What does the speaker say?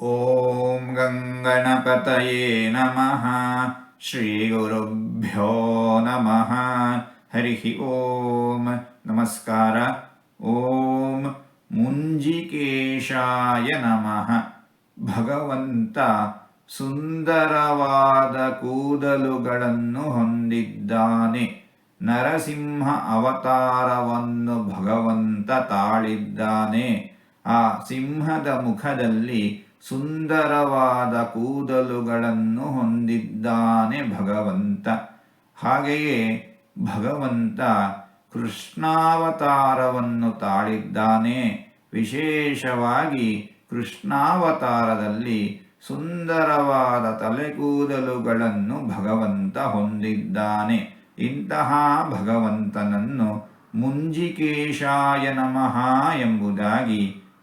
ॐ गङ्गणपतये नमः श्रीगुरुभ्यो नमः हरिः ॐ ನಮಸ್ಕಾರ ಓಂ ಮುಂಜಿಕೇಶಾಯ ನಮಃ ಭಗವಂತ ಸುಂದರವಾದ ಕೂದಲುಗಳನ್ನು ಹೊಂದಿದ್ದಾನೆ ನರಸಿಂಹ ಅವತಾರವನ್ನು ಭಗವಂತ ತಾಳಿದ್ದಾನೆ ಆ ಸಿಂಹದ ಮುಖದಲ್ಲಿ ಸುಂದರವಾದ ಕೂದಲುಗಳನ್ನು ಹೊಂದಿದ್ದಾನೆ ಭಗವಂತ. ಹಾಗೆಯೇ ಭಗವಂತ ಕೃಷ್ಣಾವತಾರವನ್ನು ತಾಳಿದ್ದಾನೆ. ವಿಶೇಷವಾಗಿ ಕೃಷ್ಣಾವತಾರದಲ್ಲಿ ಸುಂದರವಾದ ತಲೆಕೂದಲುಗಳನ್ನು ಭಗವಂತ ಹೊಂದಿದ್ದಾನೆ. ಇಂತಹ ಭಗವಂತನನ್ನು ಮುಂಜಿಕೇಶಾಯ ನಮಃ ಎಂಬುದಾಗಿ